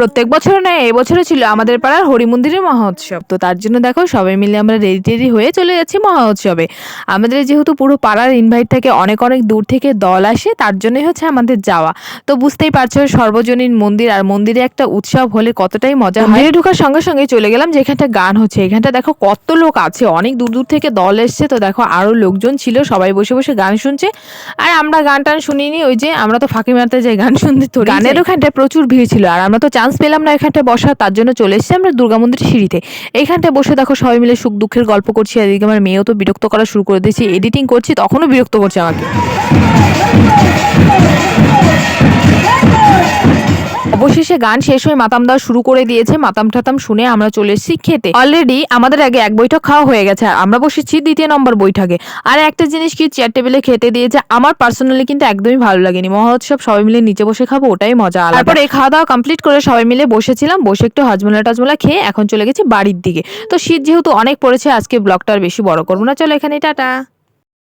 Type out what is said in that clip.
প্রত্যেক বছর নয় এবছরও ছিল আমাদের পাড়ার হরি মন্দিরের মহোৎসব। তো তার জন্য দেখো সবাই মিলে আমরা রেডি টেডি হয়ে চলে যাচ্ছি মহোৎসবে। আমাদের যেহেতু পুরো পাড়ার ইনভাইট থেকে অনেক অনেক দূর থেকে দল আসে তার জন্যই হচ্ছে আমাদের যাওয়া। তো বুঝতেই পারছ সর্বজনীন মন্দির আর মন্দিরে একটা উৎসব হলে কতটাই মজা হয়। ঢোকার সঙ্গে সঙ্গে চলে গেলাম যেখানটা গান হচ্ছে। এখানটা দেখো কত লোক আছে অনেক দূর দূর থেকে দল এসছে। তো দেখো আরও লোকজন ছিল সবাই বসে বসে গান শুনছে। আর আমরা গান টান শুনিনি ওই যে আমরা তো ফাঁকি মারতে যাই গান শুনতে তো গানের ওখানটায় প্রচুর ভিড় ছিল। আর আমরা তো চান্স পেলাম না এখানটা বসা তার জন্য চলে এসেছি আমরা দুর্গা মন্দিরের সিঁড়িতে। এখানটা বসে দেখো সবাই মিলে সুখ দুঃখের গল্প করছি এদিকে আমার মেয়েও তো বিরক্ত করা শুরু করে দিয়েছি এডিটিং করছি, তখনও বিরক্ত করছে আমাকে। অবশেষে গান শেষ হয়ে মাতাম দেওয়া শুরু করে দিয়েছে। মাতাম ঠাতাম শুনে আমরা চলে এসেছি খেতে। অলরেডি আমাদের আগে এক বৈঠক খাওয়া হয়ে গেছে, আর আমরা বসেছি দ্বিতীয় নম্বর বৈঠকে। আর একটা জিনিস কি চেয়ার টেবিলে খেতে দিয়েছে। আমার পার্সোনালি কিন্তু একদমই ভালো লাগেনি। মহোৎসব সবাই মিলে নিচে বসে খাব, ওটাই মজা আলাদা। তারপর খাওয়া দাওয়া কমপ্লিট করে সবাই মিলে বসেছিলাম, বসে একটু হজমোলা টজমোলা খেয়ে এখন চলে গেছি বাড়ির দিকে। তো শীত যেহেতু অনেক পড়েছে, আজকে ব্লগটা আর বেশি বড় করব না। চলো এখানে টাটা।